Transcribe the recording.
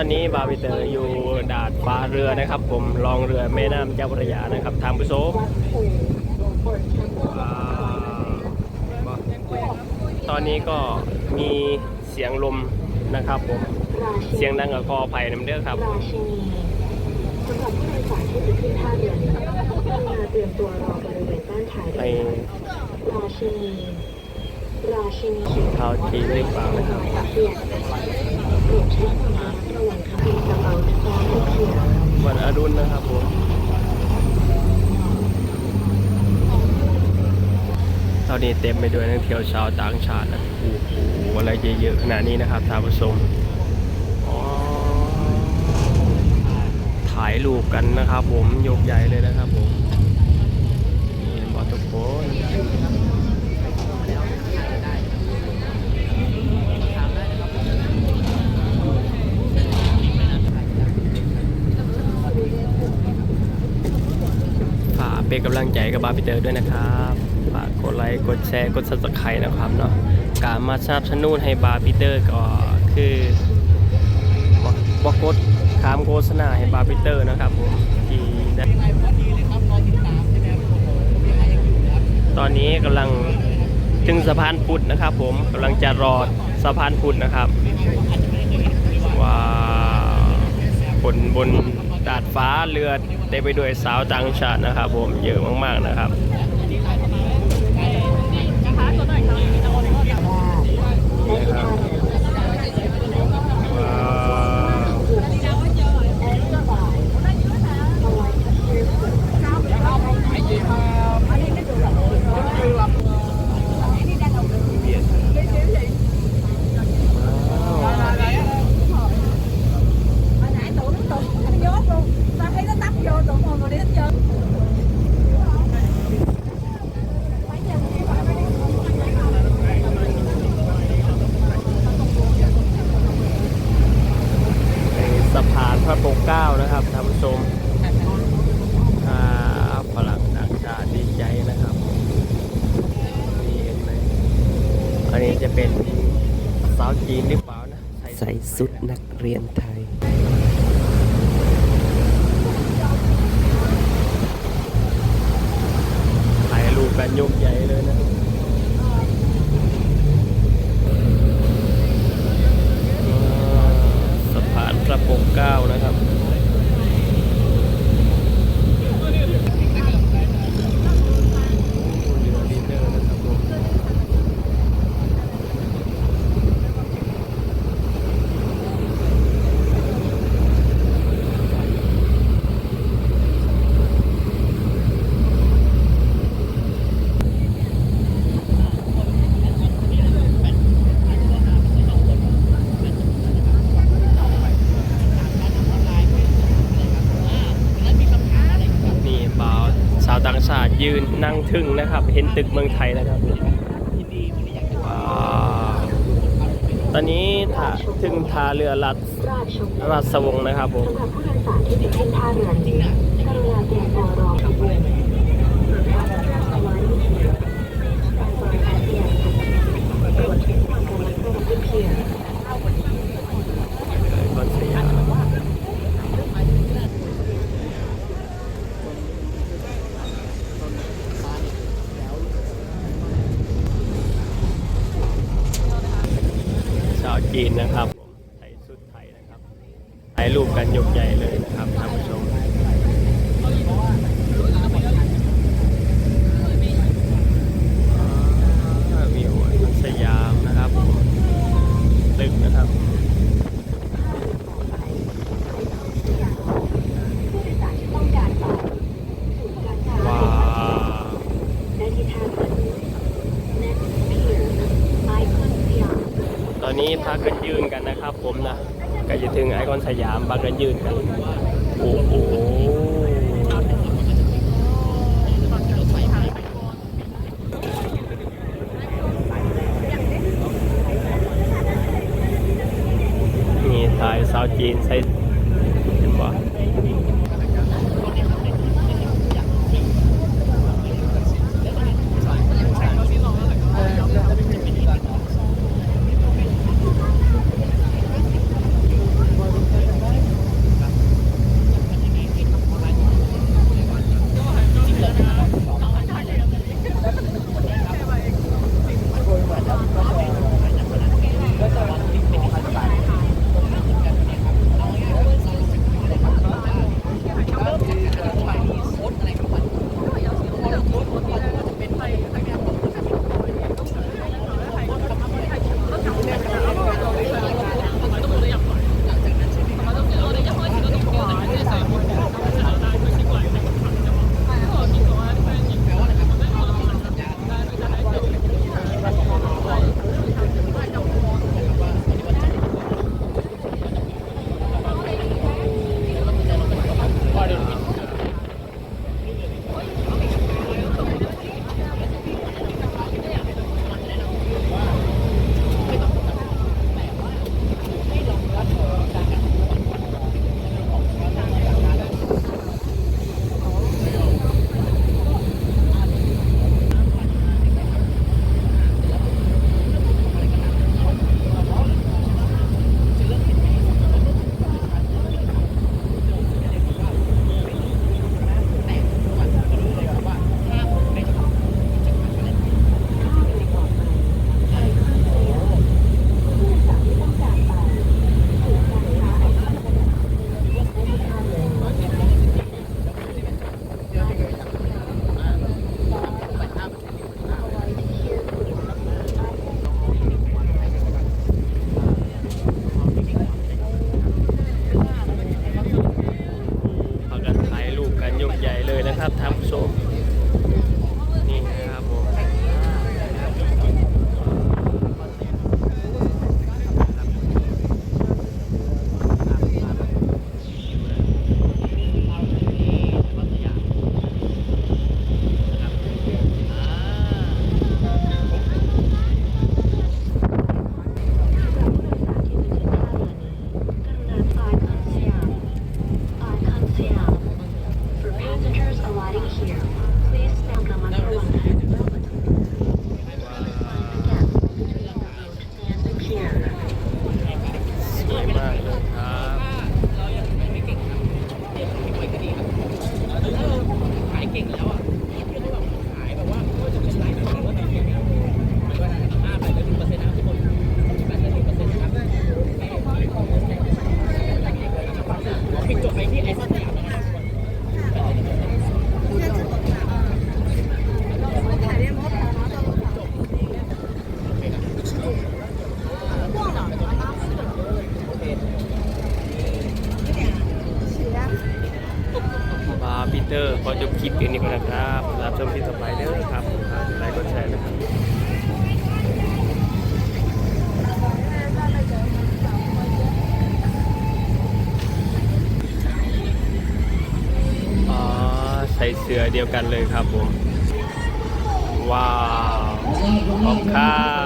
อนนี้บาร์บิเตอร์อยู่ดาดฟ้าเรือนะครับ ผมลองเรือแม่น้ำเจ้าพระยานะครับ ทางผู้ชมว้าวตอนนี้ก็มีเสียงลมนะครับ ผมเสียงดังกับคอไผ่น้ำเด้อครับราชินีสำหรับผู้โดยสารที่จะขึ้นท่าเรือนี้กรุณาเตรียมตัวรอบริเวณด้านท้ายเรืไปอ ราชินีหินีเท้าจีนหรือเปล่านะครับเปลี่ยนโปรดใช้ความระมัดระวังค่ะเป็นกระเป๋าพร้อมทุกเที่ยววันอรุณนะครับผมตอนนี้เต็มไปด้วยนักเที่ยวชาวต่างชาตินะโอ้โหอะไรเยอะๆขนาดนี้นะครับท่านผู้ชมถ่ายรูปกันนะครับผมยกใหญ่เลยนะครับผมนี่บอทุกคนฝา กำลังใจกับบาร์พีเตอร์ด้วยนะครับฝากกดไลค์กดแชร์กดซับสไครต์นะครับเนาะการมาสนับสนุนให้บาร์พีเตอร์ก็คือบอกกดคามโฆษณาให้บาร์พีเตอร์นะครับผมที่ตอนนี้กำลังถึงสะพานพุทธนะครับ ผมกำลังจะรอสะพานพุทธนะครับว้าวบนบน ดาดฟ้าเรือเต็มไปด้วยสาวต่างชาตินะครับผมเยอะมากๆนะครับ 19 นะครับท่านผู้ชมฝรั่งต่างชาติดีใจนะครับนี่เห็นไหมอันนี้จะเป็นสาวจีนหรือเปล่านะใส่สุดนักเรียนไทยถ่ายรูปกันยกใหญ่เลยนะ ระปกเก้านะครับ เรือลีเดอร์นะครับผมนี่บ่าวต่างชาติยืนนั่งทึ่งนะครับ เห็นตึกเมืองไทยนะครับตอนนี้ถ้าถึงท่าเรือรัดราชวงศ์นะครับผมสำหรับผู้โดยสารที่ติดเส้นท่าเรือนี้กรุณาเตรียมตัวรอขบวนโปรดใช้ความระมัดระวังทุกเที่ยว ก่อนสยามชาว จีนนะครับผมใส่สุดไทยนะครับถ่ายรูปกันยกใหญ่เลยนะครับท่านผู้ชมอ่าวิวสยามนะครับผมตึกนะครับ ว้าว และที่ท่าเรือ Next Pier Icon Siam ตอ นี้พากันยืนกันนะครับ ผมนะก็จะถึงไอคอนสยามพากันยืนกันโอ้โหนี่ถ่ายสาวจีนใส่ 说 จบคลิปเพียงนี้ก่อนนะครับรับชมคลิปต่อไปเด้อครับฝากกดไลค์กดแชร์นะครับอ๋อใส่เสื้อเดียวกันเลยครับผม ว้าว ขอบคุณครับ